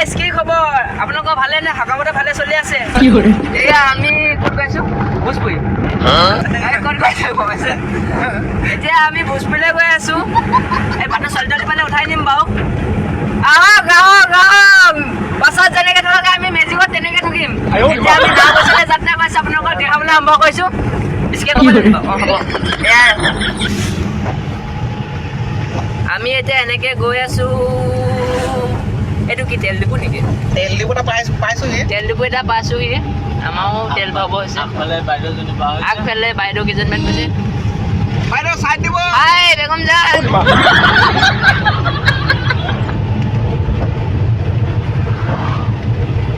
গাইছ কি খবৰ? আপোনালোকৰ ভালে নে? সকামতে ভালে চলি আছে? এয়া আমি ক'ত গৈছো? ভোজপুৰি। ক'ত পাইছে? এতিয়া আমি ভোজপুৰিলৈ গৈ আছো। এই বাটৰ ছোৱালীজনী মানে উঠাই নিম বাৰু। আহক আহক আহক। বাছত যেনেকৈ থকা আমি মেজিকত তেনেকৈ থাকিম। এতিয়া আমি গাঁও গছলৈ যাত্ৰা কৰিছোঁ। আপোনালোকক দেখাবলৈ আৰম্ভ কৰিছোঁ। বেছিকৈ ক'ব লাগিব। অঁ হ'ব। আমি এতিয়া এনেকে গৈ আছো। তেল ডিপু নেকি? তেল ডিপুটা পাইছো পাইছোহি? তেল ডিপু এটা পাইছোহি আমাৰো তেল ভৰাব হৈছে। আগফালে বাইদেউজনী আগফালে বাইদেউ কেইজনমান গৈছে বাইদেউ চাইড দিব। হাই বেগম যান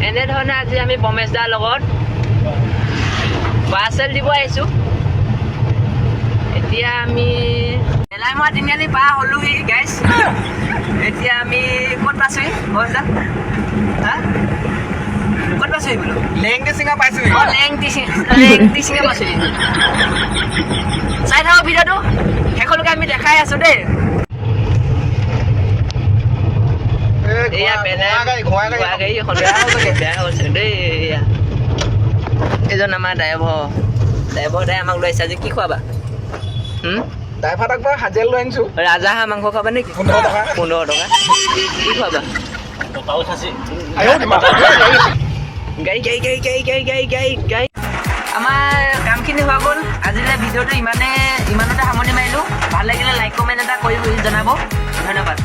এনেধৰণে আজি আমি পমেশ দাৰ লগত পাৰ্চেল দিব আহিছোঁ। এতিয়া আমি এলাইমৰা তিনিআলি পাৰ হ'লোহি গাইছ এতিয়া আমি ক'ত পাইছোঁহি? হৈ যাম হা? ক'ত পাইছোঁহি বোলো? লেংটি চিঙা পাইছোঁহি। অঁ লেংটি লেংটি চিঙা পাইছোঁহি। চাই থাকক ভিডিঅ'টো। শেষলৈকে আমি দেখাই আছোঁ দেই। এজন আমাৰ ড্ৰাইভৰ। ড্ৰাইভৰ দাই আমাক লৈছে আজি কি খোৱাবা? ড্ৰাইভাৰক বাৰু হাজিৰা লৈ আনিছোঁ। ৰাজাহাঁহ মাংস খাবা নেকি? পোন্ধৰ টকা। পোন্ধৰ টকা। কি খোৱাবা? আমাৰ কামখিনি হোৱা গ'ল। আজিলৈ ভিডিঅ'টো ইমানে ইমানতে সামৰণি মাৰিলোঁ। ভালো লাগিলে লাইক কমেণ্ট এটা কৰি জনাব। ধন্যবাদ।